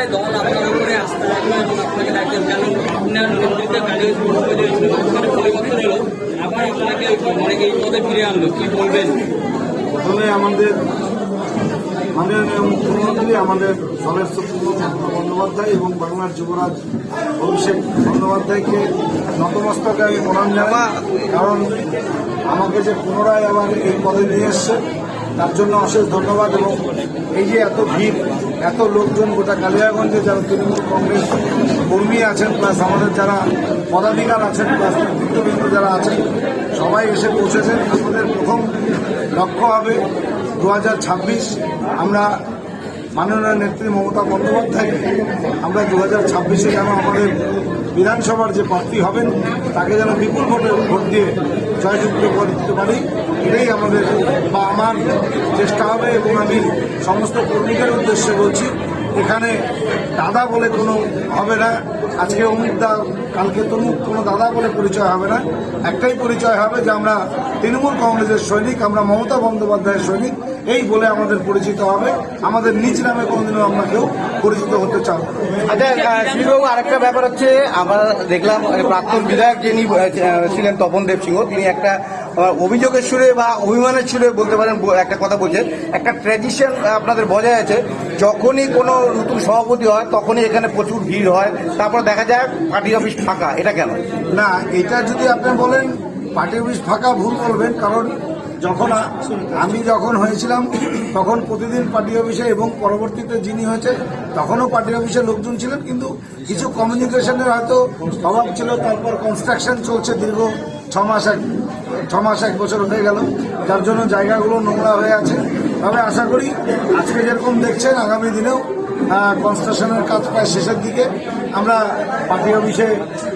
পর্যায়ে দল আপনার উপরে আস্থা রাখল এবং আপনাকে ডাকছেন কেন আপনার নেতৃত্বে কালীগঞ্জ পরিবর্তন হলো। আবার আপনাকে অনেকে এই পদে ফিরে আনলো, কি বলবেন? প্রথমে আমাদের মাননীয় মুখ্যমন্ত্রী, আমাদের সুপ্রিমো বন্দ্যোপাধ্যায় এবং বাংলার যুবরাজ অভিষেক বন্দ্যোপাধ্যায়কে নতমস্তকে আমি প্রণাম জানাই, কারণ আমাকে যে পুনরায় আবার এই পদে নিয়ে এসছে, তার জন্য অশেষ ধন্যবাদ এবং এই যে এত ভিড় এত লোকজন গোটা কালিয়াগঞ্জে যারা তৃণমূল কংগ্রেস কর্মী আছেন প্লাস আমাদের যারা পদাধিকার আছেন প্লাস নেতৃত্ববৃন্দ যারা আছেন, সবাই এসে পৌঁছেছেন। আমাদের প্রথম লক্ষ্য হবে দু হাজার ছাব্বিশ। আমরা মাননীয় নেত্রী মমতা বন্দ্যোপাধ্যায়কে আমরা দু হাজার ছাব্বিশে যেন আমাদের বিধানসভার যে প্রার্থী হবেন, তাকে যেন বিপুল ভোটে ভোট দিয়ে জয়যুক্ত করে দিতে পারি এটাই আমাদের বা আমার চেষ্টা হবে এবং আমি সমস্ত কর্মীদের উদ্দেশ্যে বলছি, এখানে দাদা বলে কোনো হবে না। আজকে অমিত দা, কালকে তমুক কোনো দাদা বলে পরিচয় হবে না। একটাই পরিচয় হবে যে আমরা তৃণমূল কংগ্রেসের সৈনিক, আমরা মমতা বন্দ্যোপাধ্যায়ের সৈনিক। এই বলে আমাদের পরিচিত হবে। আমাদের নিজ নামে কোনোদিনও আমরা কেউ পরিচিত হতে চান আচ্ছা শ্রীবাবু আরেকটা ব্যাপার হচ্ছে আমরা দেখলাম প্রাক্তন বিধায়ক যিনি ছিলেন তপন দেব সিংহ তিনি একটা অভিযোগের সুরে বা অভিমানের সুরে বলতে পারেন একটা কথা বলছেন। একটা ট্র্যাডিশন আপনাদের বজায় আছে যখনই কোনো নতুন সভাপতি হয় তখনই এখানে প্রচুর ভিড় হয়। তারপর দেখা যায় পার্টি অফিস ফাঁকা এটা কেন? না এটা যদি আপনি বলেন পার্টি অফিস ফাঁকা ভুল বলবেন কারণ যখন আমি যখন হয়েছিলাম, তখন প্রতিদিন পার্টি অফিসে এবং পরবর্তীতে যিনি হয়েছে, তখনও পার্টি অফিসে লোকজন ছিলেন, কিন্তু কিছু কমিউনিকেশনের হয়তো অভাব ছিল। তারপর কনস্ট্রাকশন চলছে দীর্ঘ ছ মাস এক, ছ মাস এক বছর হয়ে গেল। যার জন্য জায়গাগুলো নোংরা হয়ে আছে। তবে আশা করি আজকে যেরকম দেখছেন, আগামী দিনেও কনস্ট্রাকশনের কাজ প্রায় শেষের দিকে। আমরা পার্টি অফিসে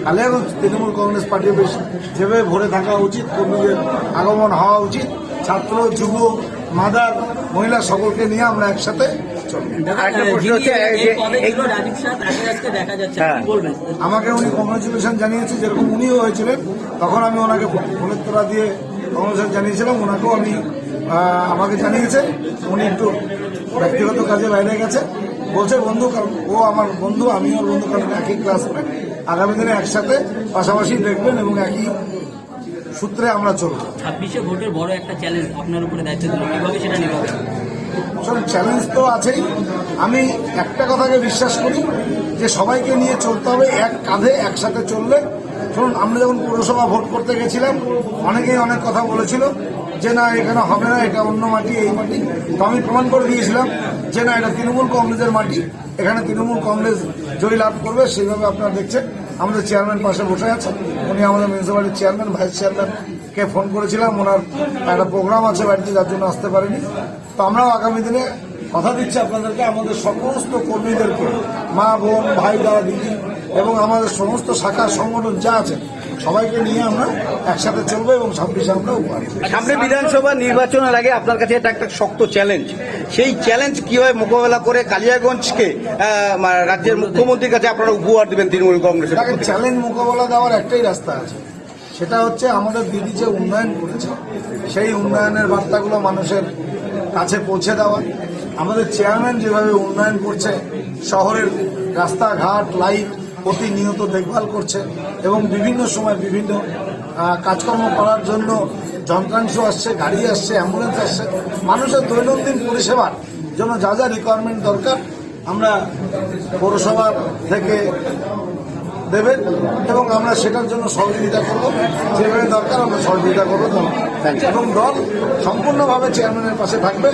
Kaliaganj Trinamool Congress party office যেভাবে ভরে থাকা উচিত কর্মীদের আগমন হওয়া উচিত ছাত্র যুব মাদার মহিলা সকলকে নিয়ে আমরা একসাথে হ্যাঁ। আমাকে উনি কংগ্রেচুলেশন জানিয়েছে যেরকম উনিও হয়েছিলেন তখন আমি ওনাকে ফোনের তোরা দিয়ে কংগ্রেচুলেশন জানিয়েছিলাম ওনাকেও আমি আমাকে জানিয়েছে। উনি একটু ব্যক্তিগত কাজে বাইরে গেছে। বলছে বন্ধু কারণ ও আমার বন্ধু আমি ওর বন্ধু কারণ একই ক্লাসমেট আগামী দিনে একসাথে পাশাপাশি দেখবেন এবং একই সূত্রে আমরা চলব। ছাব্বিশে ভোটের বড় একটা চ্যালেঞ্জ আপনার উপরে দায়িত্ব দিল কীভাবে সেটা নিভাবে? আসলে চ্যালেঞ্জ তো আছেই। আমি একটা কথাকে বিশ্বাস করি যে সবাইকে নিয়ে চলতে হবে এক কাঁধে একসাথে চললে ধরুন, আমরা যখন পৌরসভা ভোট করতে গেছিলাম, অনেকেই অনেক কথা বলেছিল যে, না, এখানে হবে না, এটা অন্য মাটি, এই মাটি। তো আমি প্রমাণ করে দিয়েছিলাম যে, না, এটা তৃণমূল কংগ্রেসের মাটি, এখানে তৃণমূল কংগ্রেস জয়ী লাভ করবে, সেইভাবে আপনারা দেখছেন। আমাদের চেয়ারম্যান পাশে বসে আছে, উনি আমাদের মিউনিসিপ্যালিটির চেয়ারম্যান, ভাইস চেয়ারম্যানকে ফোন করেছিলাম, ওনার একটা প্রোগ্রাম আছে বাড়িতে, যার জন্য আসতে পারেনি। তো আমরাও আগামী দিনে কথা দিচ্ছি আপনাদেরকে, আমাদের সমস্ত কর্মীদেরকে, মা, বোন, ভাই, দাদা, দিদি এবং আমাদের সমস্ত শাখা সংগঠন যা আছে সবাইকে নিয়ে আমরা একসাথে চলবো এবং ছাব্বিশে আমরা। সামনে বিধানসভা নির্বাচনের আগে আপনার কাছে এটা একটা শক্ত চ্যালেঞ্জ সেই চ্যালেঞ্জ কীভাবে মোকাবেলা করে কালিয়াগঞ্জকে রাজ্যের মুখ্যমন্ত্রীর কাছে আপনারা উপহার দেবেন তৃণমূল কংগ্রেসের চ্যালেঞ্জ মোকাবেলা দেওয়ার একটাই রাস্তা আছে। সেটা হচ্ছে আমাদের দিদি যে উন্নয়ন করেছে সেই উন্নয়নের বার্তাগুলো মানুষের কাছে পৌঁছে দেওয়া। আমাদের চেয়ারম্যান যেভাবে উন্নয়ন করছে শহরের রাস্তাঘাট লাইট প্রতিনিয়ত দেখভাল করছে এবং বিভিন্ন সময় বিভিন্ন কাজকর্ম করার জন্য যন্ত্রাংশ আসছে, গাড়ি আসছে, অ্যাম্বুলেন্স আসছে। মানুষের দৈনন্দিন পরিষেবার জন্য যা যা রিকোয়ারমেন্ট দরকার আমরা পৌরসভা থেকে দেবেন এবং আমরা সেটার জন্য সহযোগিতা করব। যেভাবে দরকার আমরা সহযোগিতা করব। এবং দল সম্পূর্ণভাবে চেয়ারম্যানের পাশে থাকবে